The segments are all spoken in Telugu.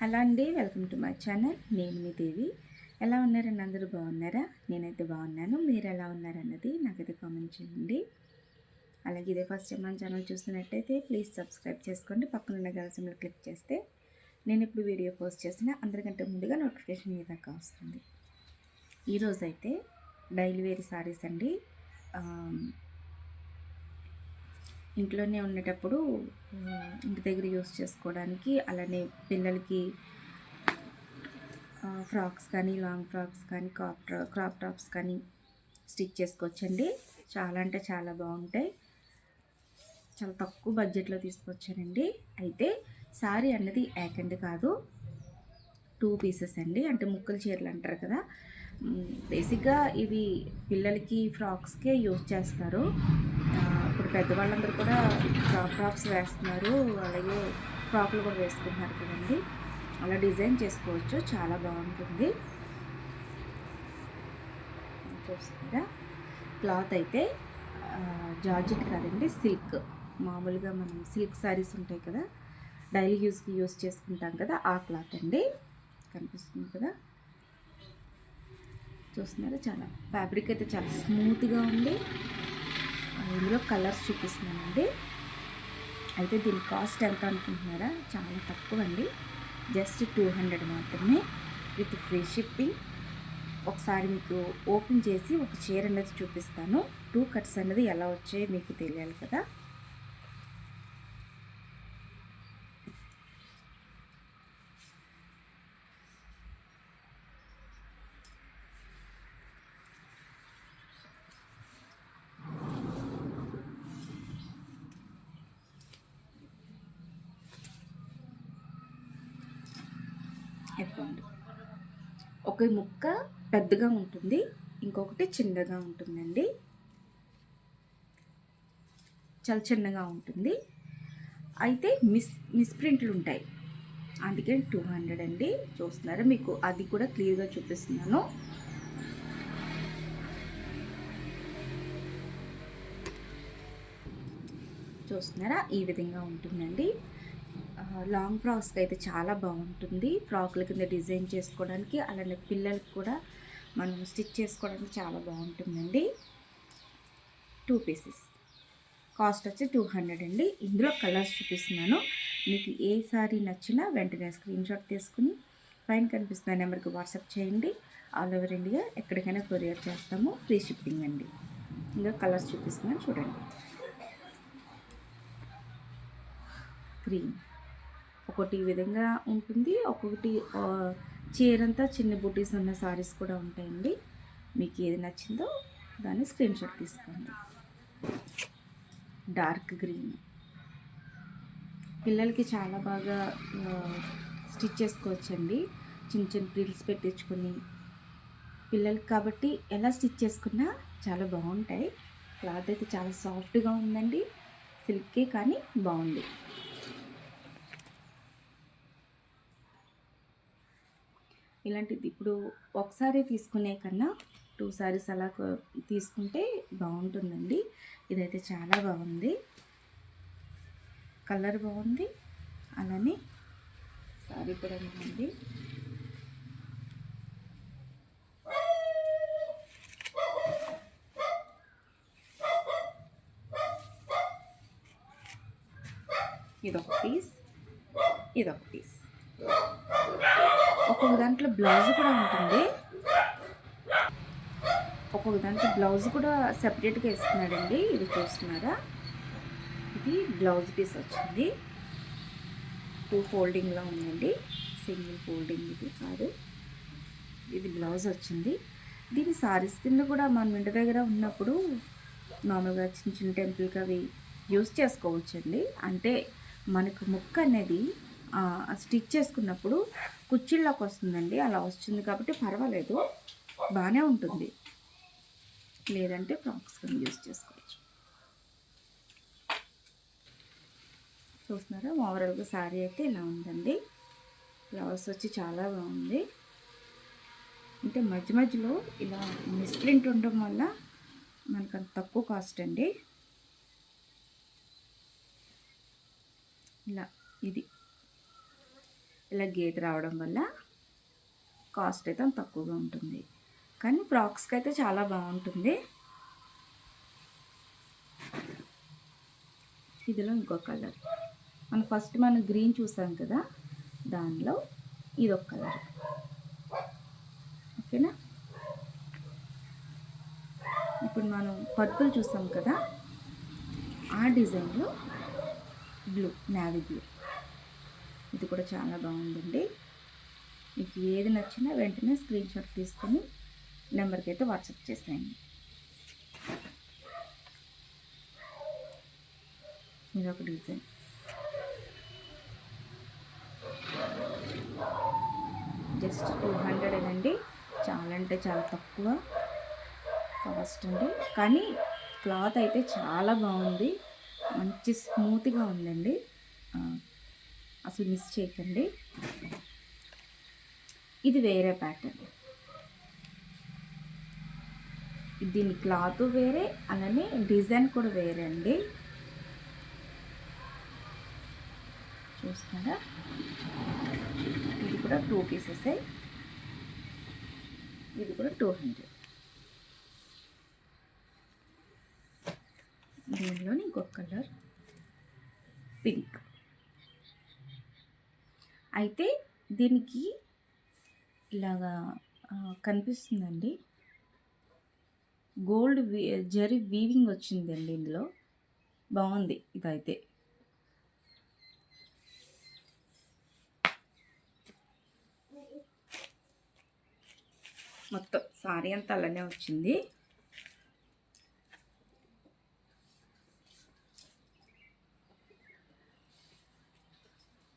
హలో అండి వెల్కమ్ టు మై ఛానల్. నేను మీ దేవి. ఎలా ఉన్నారండి అందరూ? బాగున్నారా? నేనైతే బాగున్నాను. మీరు ఎలా ఉన్నారన్నది నాకైతే కామెంట్ చేయండి. అలాగే ఇదే ఫస్ట్ టైం మన ఛానల్ చూస్తున్నట్టయితే ప్లీజ్ సబ్స్క్రైబ్ చేసుకోండి. పక్కన ఉన్న గలసంలో క్లిక్ చేస్తే నేను ఇప్పుడు వీడియో పోస్ట్ చేసిన అందరికంటే ముందుగా నోటిఫికేషన్ మీ దాకా వస్తుంది. ఈరోజైతే డైలీ వేర్ సారీస్ అండి. ఇంట్లోనే ఉండేటప్పుడు ఇంటి దగ్గర యూస్ చేసుకోవడానికి అలానే పిల్లలకి ఫ్రాక్స్ కానీ లాంగ్ ఫ్రాక్స్ కానీ క్రాప్ క్రాప్ టాప్స్ కానీ స్టిచ్ చేసుకోవచ్చండి. చాలా అంటే చాలా బాగుంటాయి. చాలా తక్కువ బడ్జెట్లో తీసుకొచ్చానండి. అయితే శారీ అన్నది ఏకండి కాదు. టూ పీసెస్ అండి. అంటే ముక్కలు చీరలు అంటారు కదా. బేసిక్గా ఇవి పిల్లలకి ఫ్రాక్స్కే యూజ్ చేస్తారు. ఇప్పుడు పెద్దవాళ్ళందరూ కూడా క్రాప్ టాప్స్ వేస్తున్నారు. అలాగే ఫ్రాక్లు కూడా వేసుకుంటున్నారు కదండి. అలా డిజైన్ చేసుకోవచ్చు. చాలా బాగుంటుంది. చూస్తారా క్లాత్ అయితే జార్జెట్ కాదండి సిల్క్. మామూలుగా మనం సిల్క్ శారీస్ ఉంటాయి కదా డైలీ యూస్కి యూస్ చేసుకుంటాం కదా ఆ క్లాత్ అండి. కనిపిస్తుంది కదా? చూస్తున్నారా? చాలా ఫ్యాబ్రిక్ అయితే చాలా స్మూత్గా ఉంది. ఇందులో కలర్స్ చూపిస్తున్నానండి. అయితే దీని కాస్ట్ ఎంత అనుకుంటున్నారా? చాలా తక్కువ అండి జస్ట్ టూ హండ్రెడ్ మాత్రమే విత్ ఫ్రీ షిప్పింగ్. ఒకసారి మీకు ఓపెన్ చేసి ఒక చీర అనేది చూపిస్తాను. టూ కట్స్ అనేది ఎలా వచ్చాయో మీకు తెలియాలి కదా. ఒక ముక్క పెద్దగా ఉంటుంది ఇంకొకటి చిన్నగా ఉంటుందండి. చాలా చిన్నగా ఉంటుంది. అయితే మిస్ మిస్ప్రింట్లు ఉంటాయి. అందుకే టూ హండ్రెడ్ అండి. చూస్తున్నారా మీకు? అది కూడా క్లియర్గా చూపిస్తున్నాను. చూస్తున్నారా? ఈ విధంగా ఉంటుందండి. లాంగ్ ఫ్రాక్స్కి అయితే చాలా బాగుంటుంది. ఫ్రాక్ల కింద డిజైన్ చేసుకోవడానికి అలానే పిల్లలకి కూడా మనం స్టిచ్ చేసుకోవడానికి చాలా బాగుంటుందండి. టూ పీసెస్ కాస్ట్ వచ్చి టూ హండ్రెడ్ అండి. ఇందులో కలర్స్ చూపిస్తున్నాను. మీకు ఏ సారీ నచ్చినా వెంటనే స్క్రీన్ షాట్ తీసుకుని పైన కనిపిస్తున్న నెంబర్కి వాట్సాప్ చేయండి. ఆల్ ఓవర్ ఇండియా ఎక్కడికైనా కొరియర్ చేస్తాము. ఫ్రీ షిప్పింగ్ అండి. ఇంకా కలర్స్ చూపిస్తున్నాను. చూడండి. గ్రీన్ ఒకటి ఈ విధంగా ఉంటుంది. ఒక్కొక్కటి చీరంతా చిన్న బుటీస్ ఉన్న సారీస్ కూడా ఉంటాయండి. మీకు ఏది నచ్చిందో దాన్ని స్క్రీన్ షాట్ తీసుకోండి. Dark green. పిల్లలకి చాలా బాగా స్టిచ్ చేసుకోవచ్చండి. చిన్న చిన్న ప్రిల్స్ పెట్టించుకొని. పిల్లలకి కాబట్టి ఎలా స్టిచ్ చేసుకున్నా చాలా బాగుంటాయి. క్లాత్ అయితే చాలా సాఫ్ట్గా ఉందండి. సిల్కే కానీ బాగుంది. ఇలాంటిది. ఇప్పుడు ఒకసారి తీసుకునే కన్నా టూ సారీస్ అలా తీసుకుంటే బాగుంటుందండి. ఇదైతే చాలా బాగుంది. కలర్ బాగుంది. అలానే సారీ కూడా బాగుంది. ఇదొక పీస్. ఇదొక పీస్. ఒక్కొక్క దాంట్లో బ్లౌజ్ కూడా ఉంటుంది. ఒక్కొక్క దాంట్లో బ్లౌజ్ కూడా సెపరేట్గా ఇస్తున్నాడండి ఇది చూస్తున్నారా? ఇది బ్లౌజ్ పీస్ వచ్చింది. టూ ఫోల్డింగ్లో ఉందండి. సింగిల్ ఫోల్డింగ్ ఇది కాదు. ఇది బ్లౌజ్ వచ్చింది. దీని సారీస్ కింద కూడా మనం ఇంటి దగ్గర ఉన్నప్పుడు మామూలుగా చిన్న చిన్న టెంపుల్కి అవి యూస్ చేసుకోవచ్చండి. అంటే మనకు ముక్క అనేది స్టిచ్ చేసుకున్నప్పుడు కుచ్చిళ్ళకి వస్తుందండి అలా వస్తుంది కాబట్టి పర్వాలేదు. బాగానే ఉంటుంది. లేదంటే ఫ్రాక్స్ కానీ యూజ్ చేసుకోవచ్చు. చూస్తున్నారా? ఓవరాల్గా శారీ అయితే ఇలా ఉందండి. బ్లౌజ్ వచ్చి చాలా బాగుంది. అంటే మధ్య మధ్యలో ఇలా మిస్ప్రింట్ ఉండడం వల్ల మనకు అంత తక్కువ కాస్ట్ అండి. ఇలా ఇది. ఇలా గీత రావడం వల్ల కాస్ట్ అయితే తక్కువగా ఉంటుంది. కానీ ఫ్రాక్స్కి అయితే చాలా బాగుంటుంది. ఇదిలో ఇంకో కలర్. మనం ఫస్ట్ మనం గ్రీన్ చూసాం కదా దానిలో ఇదొక కలర్. ఓకేనా? ఇప్పుడు మనం పర్పుల్ చూసాం కదా ఆ డిజైన్లో బ్లూ నావీ బ్లూ. ఇది కూడా చాలా బాగుందండి. మీకు ఏది నచ్చినా వెంటనే స్క్రీన్ షాట్ తీసుకొని నెంబర్కి అయితే వాట్సాప్ చేసేయండి. ఇది ఒక డిజైన్. జస్ట్ టూ హండ్రెడ్ అండి. చాలా అంటే చాలా తక్కువ కాస్ట్ అండి. కానీ క్లాత్ అయితే చాలా బాగుంది. మంచి స్మూత్గా ఉందండి. అసలు మిస్ చేయకండి. ఇది వేరే ప్యాటర్న్ దీని క్లాత్ వేరే అలానే డిజైన్ కూడా వేరే అండి. చూస్తున్నారా ఇది కూడా టూ పీసెస్ ఇది కూడా టూ హండ్రెడ్ దీనిలోని ఇంకొక కలర్ పింక్ అయితే దీనికి ఇలాగా కనిపిస్తుందండి. గోల్డ్ జరీ వీవింగ్ వచ్చిందండి ఇందులో. బాగుంది ఇదైతే. మొత్తం సారీ అంతా అలానే వచ్చింది.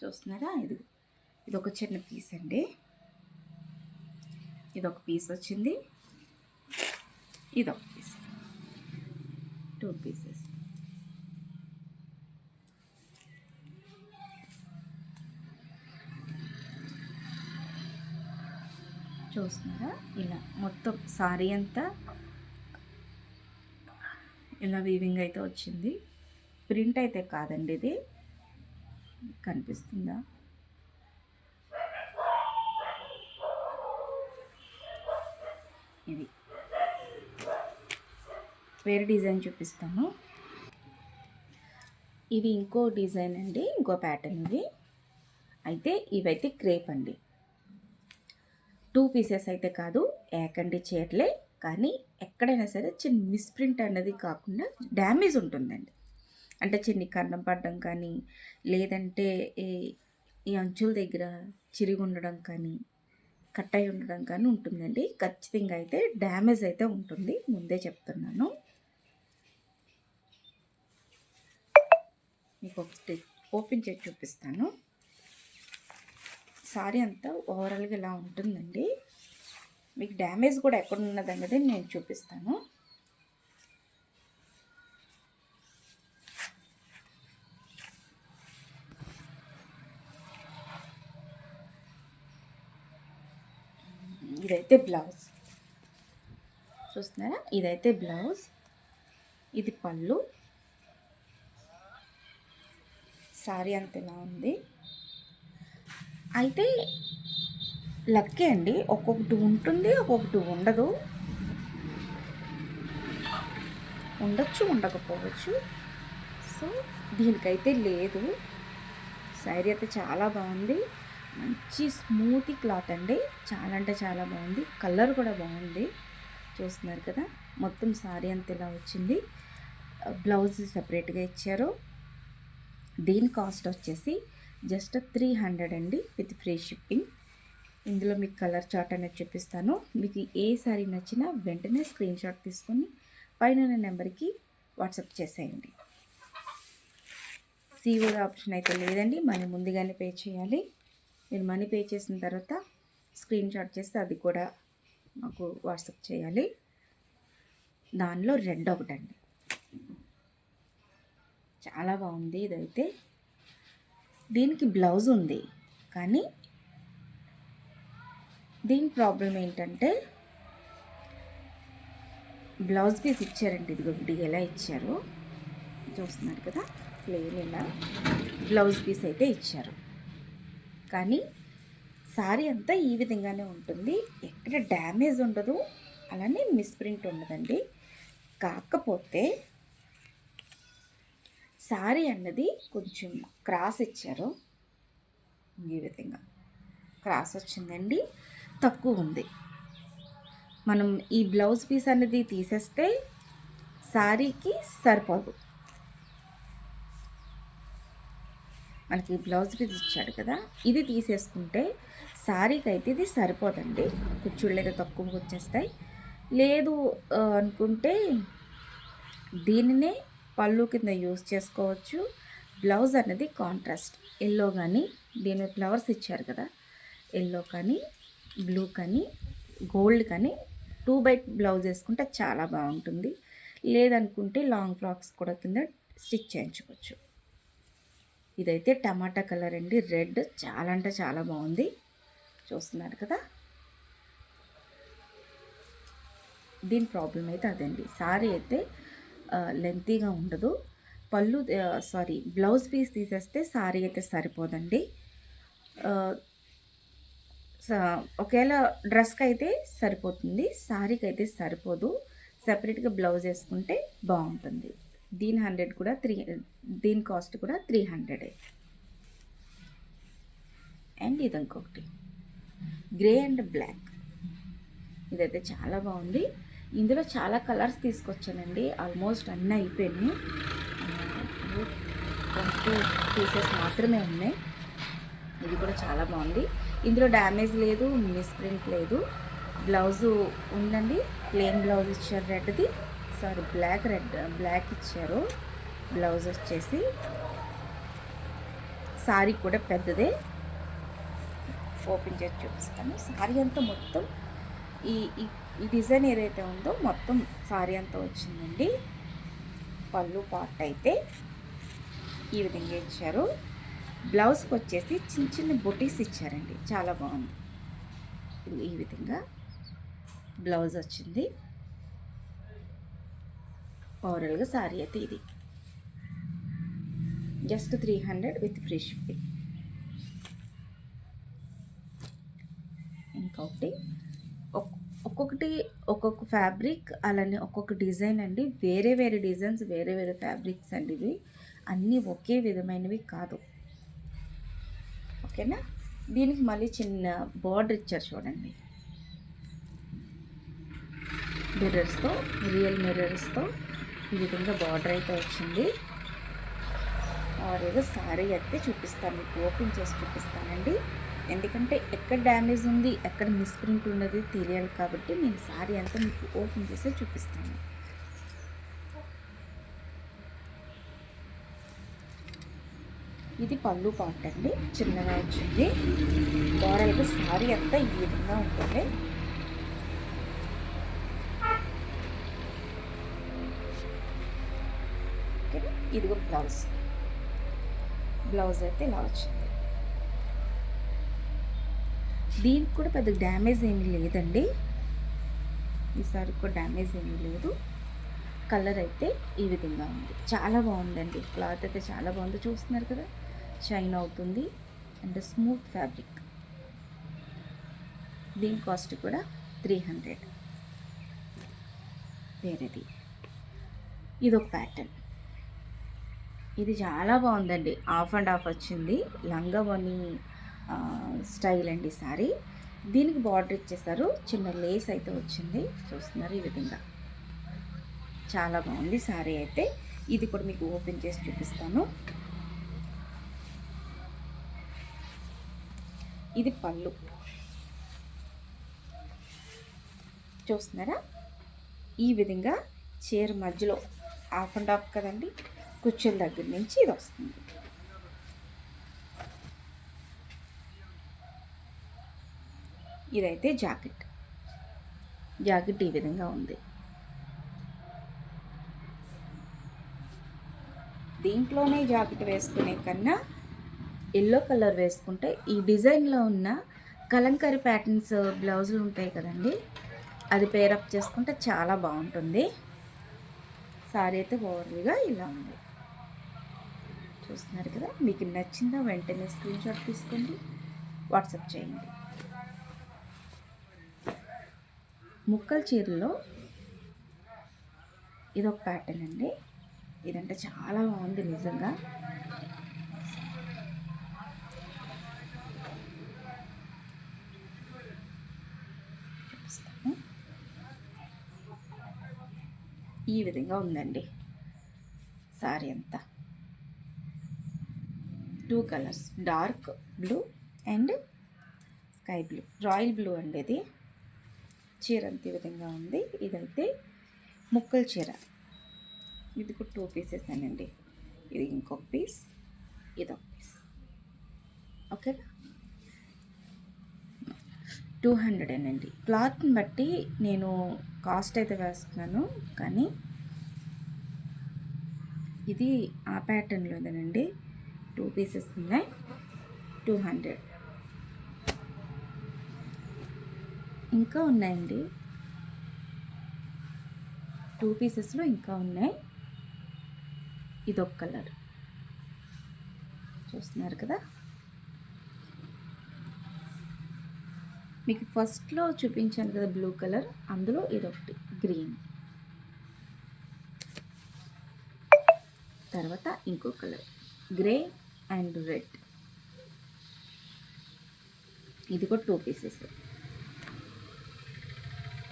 చూస్తున్నారా? ఇది ఇది ఒక చిన్న పీస్ అండి. ఇది ఒక పీస్ వచ్చింది. ఇది ఒక పీస్ టూ పీసెస్ చూస్తున్నారా? ఇలా మొత్తం సారీ అంతా ఇలా వీవింగ్ అయితే వచ్చింది. ప్రింట్ అయితే కాదండి ఇది. కనిపిస్తుందా? ఇది. వేరే డిజైన్ చూపిస్తాను. ఇవి ఇంకో డిజైన్ అండి ఇంకో ప్యాటర్న్ ఇవి అయితే ఇవైతే క్రేప్ అండి. టూ పీసెస్ అయితే కాదు ఏకండి చీరలే కానీ ఎక్కడైనా సరే చిన్న మిస్ప్రింట్ అన్నది కాకుండా డ్యామేజ్ ఉంటుందండి. అంటే చిన్ని కన్నం పడడం కానీ లేదంటే ఈ- ఈ అంచుల దగ్గర చిరిగి ఉండడం కానీ కట్ అయి ఉండడం కానీ ఉంటుందండి. ఖచ్చితంగా అయితే డ్యామేజ్ అయితే ఉంటుంది. ముందే చెప్తున్నాను. మీకు ఒకటి ఓపెన్ చేసి చూపిస్తాను. సారీ అంతా ఓవరాల్గా ఇలా ఉంటుందండి. మీకు డ్యామేజ్ కూడా ఎక్కడ ఉన్నదన్నది నేను చూపిస్తాను. ఇదైతే బ్లౌజ్. చూస్తున్నారా? ఇదైతే బ్లౌజ్. ఇది పళ్ళు. సారీ అంత ఇలా ఉంది. అయితే లక్కే అండి. ఒక్కొక్కటి ఉంటుంది ఒక్కొక్కటి ఉండదు. ఉండొచ్చు ఉండకపోవచ్చు. సో దీనికైతే లేదు. శారీ అయితే చాలా బాగుంది. మంచి స్మూతీ క్లాత్ అండి. చాలా అంటే చాలా బాగుంది. కలర్ కూడా బాగుంది. చూస్తున్నారు కదా మొత్తం శారీ అంత ఇలా వచ్చింది. బ్లౌజ్ సపరేట్గా ఇచ్చారు. దీని కాస్ట్ వచ్చేసి జస్ట్ త్రీ హండ్రెడ్ అండి విత్ ఫ్రీ షిప్పింగ్. ఇందులో మీకు కలర్ చార్ట్ అనేది చూపిస్తాను. మీకు ఏ సారీ నచ్చినా వెంటనే స్క్రీన్ షాట్ తీసుకొని పైన ఉన్న నెంబర్కి వాట్సాప్ చేసేయండి. సీఓ ఆప్షన్ అయితే లేదండి. మనం ముందుగానే పే చేయాలి. మీరు మనీ పే చేసిన తర్వాత స్క్రీన్ షాట్ చేస్తే అది కూడా మాకు వాట్సాప్ చేయాలి. దానిలో రెడ్ ఒకటండి. చాలా బాగుంది ఇదైతే. దీనికి బ్లౌజ్ ఉంది. కానీ దీని ప్రాబ్లం ఏంటంటే బ్లౌజ్ పీస్ ఇచ్చారండి. ఇదిగో విడిగా ఎలా ఇచ్చారు చూస్తున్నారు కదా. ప్లెయిన్ ఇలా బ్లౌజ్ పీస్ అయితే ఇచ్చారు. కానీ సారీ అంతా ఈ విధంగానే ఉంటుంది. ఎక్కడ డ్యామేజ్ ఉండదు. అలానే మిస్ప్రింట్ ఉండదండి. కాకపోతే సారీ అన్నది కొంచెం క్రాస్ ఇచ్చారు. ఈ విధంగా క్రాస్ వచ్చిందండి. తక్కువ ఉంది. మనం ఈ బ్లౌజ్ పీస్ అనేది తీసేస్తే సారీకి సరిపోదు. మనకి బ్లౌజ్ పీస్ ఇచ్చాడు కదా ఇది తీసేసుకుంటే శారీకి అయితే ఇది సరిపోదండి. కుచ్చుళ్ళు అయితే తక్కువగా వచ్చేస్తాయి. లేదు అనుకుంటే దీనినే పళ్ళు కింద యూస్ చేసుకోవచ్చు. బ్లౌజ్ అనేది కాంట్రాస్ట్. ఎల్లో కానీ దీని ఫ్లవర్స్ ఇచ్చారు కదా ఎల్లో కానీ బ్లూ కానీ గోల్డ్ కానీ టూ బై బ్లౌజ్ వేసుకుంటే చాలా బాగుంటుంది. లేదనుకుంటే లాంగ్ ఫ్రాక్స్ కూడా కింద స్టిచ్ చేయించుకోవచ్చు. ఇదైతే టమాటా కలర్ అండి. రెడ్ చాలా అంటే చాలా బాగుంది. చూస్తున్నారు కదా? దీని ప్రాబ్లం అయితే అదండి. సారీ అయితే లెంతీగా ఉండదు. పళ్ళు సారీ బ్లౌజ్ పీస్ తీసేస్తే సారీ అయితే సరిపోదండి. స- ఒకవేళ డ్రెస్కి అయితే సరిపోతుంది. సారీకి అయితే సరిపోదు. సపరేట్గా బ్లౌజ్ వేసుకుంటే బాగుంటుంది. దీని హండ్రెడ్ కూడా త్రీ దీని కాస్ట్ కూడా త్రీ హండ్రెడ్. అండ్ ఇది ఇంకొకటి గ్రే అండ్ బ్లాక్. ఇదైతే చాలా బాగుంది. ఇందులో చాలా కలర్స్ తీసుకొచ్చానండి. ఆల్మోస్ట్ అన్నీ అయిపోయినాయి. టూ పీసెస్ మాత్రమే ఉన్నాయి. ఇది కూడా చాలా బాగుంది. ఇందులో డ్యామేజ్ లేదు మిస్ప్రింట్ లేదు. బ్లౌజు ఉందండి. ప్లెయిన్ బ్లౌజ్ ఇచ్చారు రెడ్ది. సారీ బ్లాక్ రెడ్ బ్లాక్ ఇచ్చారు. బ్లౌజ్ వచ్చేసి సారీ కూడా పెద్దదే. ఓపెన్ చేసి చూపిస్తాను. సారీ అంతా మొత్తం ఈ ఈ- డిజైన్ ఏదైతే ఉందో మొత్తం సారీ అంతా వచ్చిందండి. పళ్ళు పార్ట్ అయితే ఈ విధంగా ఇచ్చారు. బ్లౌజ్కి వచ్చేసి చిన్న చిన్న బొటీస్ ఇచ్చారండి. చాలా బాగుంది. ఈ విధంగా బ్లౌజ్ వచ్చింది. ఓవరాల్గా సారీ అయితే ఇది just three hundred with free shipping ఇంకొకటి ఒక్కొక్కటి ఒక్కొక్క ఫ్యాబ్రిక్ అలానే ఒక్కొక్క డిజైన్ అండి. వేరే వేరే డిజైన్స్ వేరే వేరే ఫ్యాబ్రిక్స్ అండి ఇవి. అన్నీ ఒకే విధమైనవి కాదు. ఓకేనా? దీనికి మళ్ళీ చిన్న బార్డర్ ఇచ్చారు చూడండి. మిర్రర్స్తో రియల్ మిర్రర్స్తో ఈ విధంగా బార్డర్ అయితే వచ్చింది. ఆరేగా సారీ అయితే చూపిస్తాను మీకు ఓపెన్ చేసి చూపిస్తానండి. ఎందుకంటే ఎక్కడ డ్యామేజ్ ఉంది ఎక్కడ మిస్ప్రింట్ ఉన్నది తెలియాలి కాబట్టి నేను సారీ అంతా మీకు ఓపెన్ చేసి చూపిస్తాను. ఇది పళ్ళు పాట అండి చిన్నగా వచ్చింది. ఓవరాల్గా సారీ అంతా ఈ విధంగా ఉంటుంది. ఇదిగో బ్లౌజ్. బ్లౌజ్ అయితే ఇలా వచ్చింది. దీనికి కూడా పెద్ద డ్యామేజ్ ఏమీ లేదండి. ఈసారి కూడా డ్యామేజ్ ఏమీ లేదు. కలర్ అయితే ఈ విధంగా ఉంది. చాలా బాగుందండి. క్లాత్ అయితే చాలా బాగుంది. చూస్తున్నారు కదా షైన్ అవుతుంది అండ్ స్మూత్ ఫ్యాబ్రిక్. దీని కాస్ట్ కూడా త్రీ హండ్రెడ్. వేరేది. ఇది ఒక ప్యాటర్న్. ఇది చాలా బాగుందండి. ఆఫ్ అండ్ ఆఫ్ వచ్చింది. లంగవని స్టైల్ అండి సారీ. దీనికి బార్డర్ ఇచ్చేసారు. చిన్న లేస్ అయితే వచ్చింది. చూస్తున్నారు ఈ విధంగా. చాలా బాగుంది సారీ అయితే. ఇది కూడా మీకు ఓపెన్ చేసి చూపిస్తాను. ఇది పళ్ళు. చూస్తున్నారా? ఈ విధంగా చీర మధ్యలో ఆఫ్ అండ్ ఆఫ్ కదండి. కుర్చీల దగ్గర నుంచి ఇది వస్తుంది. ఇదైతే జాకెట్. జాకెట్ ఈ విధంగా ఉంది. దీంట్లోనే జాకెట్ వేసుకునే కన్నా ఎల్లో కలర్ వేసుకుంటే ఈ డిజైన్లో ఉన్న కలంకరీ ప్యాటర్న్స్ బ్లౌజులు ఉంటాయి కదండి అది పేరప్ చేసుకుంటే చాలా బాగుంటుంది. సారీ అయితే ఓవర్గా ఇలా ఉంది. చూస్తున్నారు కదా మీకు నచ్చిందా వెంటనే స్క్రీన్ షాట్ తీసుకోండి వాట్సాప్ చేయండి. ముక్కల చీరలో ఇదొక ప్యాటర్న్ అండి. ఇదంటే చాలా బాగుంది నిజంగా. ఈ విధంగా ఉందండి. సారీ అంతా. Two colours dark blue and sky blue royal blue అండి ఇది చీర అంత విధంగా ఉంది. ఇదైతే ముక్కల చీర. ఇది కూడా టూ పీసెస్ అండి ఇది ఇంకొక పీస్ ఇది ఒక పీస్ ఓకేనా టూ హండ్రెడ్ అండి క్లాత్ని బట్టి నేను కాస్ట్ అయితే వేస్తున్నాను కానీ ఇది ఆ ప్యాటర్న్లోదేనండి టూ పీసెస్ ఉన్నాయి. Two hundred. ఇంకా ఉన్నాయండి. టూ పీసెస్లో ఇంకా ఉన్నాయి. ఇదొక కలర్. చూస్తున్నారు కదా? మీకు ఫస్ట్లో చూపించాను కదా బ్లూ కలర్. అందులో ఇదొకటి గ్రీన్. తర్వాత ఇంకో కలర్. Grey and red. ఇది కూడా two pieces.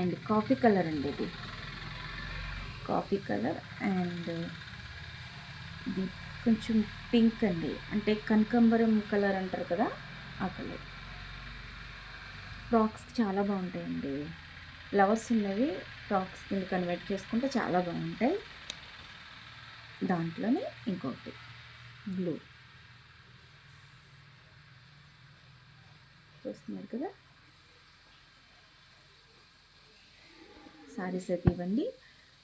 And coffee colour అండి ఇది. కాఫీ కలర్ అండ్ ఇది కొంచెం పింక్ అండి. అంటే కనకంబరం కలర్ అంటారు కదా ఆ కలర్. ఫ్రాక్స్ చాలా బాగుంటాయండి. ఫ్లవర్స్ ఉన్నవి ఫ్రాక్స్ కింద కన్వర్ట్ చేసుకుంటే చాలా బాగుంటాయి. దాంట్లోనే ఇంకొకటి. బ్లూ. చూస్తున్నారు కదా. సారీస్ అయితే ఇవ్వండి.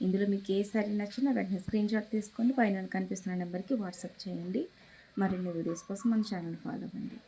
ఇందులో మీకు ఏ సారీ నచ్చినా వెంటనే స్క్రీన్ షాట్ తీసుకొని పైన కనిపిస్తున్న నెంబర్కి వాట్సాప్ చేయండి. మరిన్ని వీడియోస్ కోసం మన ఛానల్ ఫాలో అవ్వండి.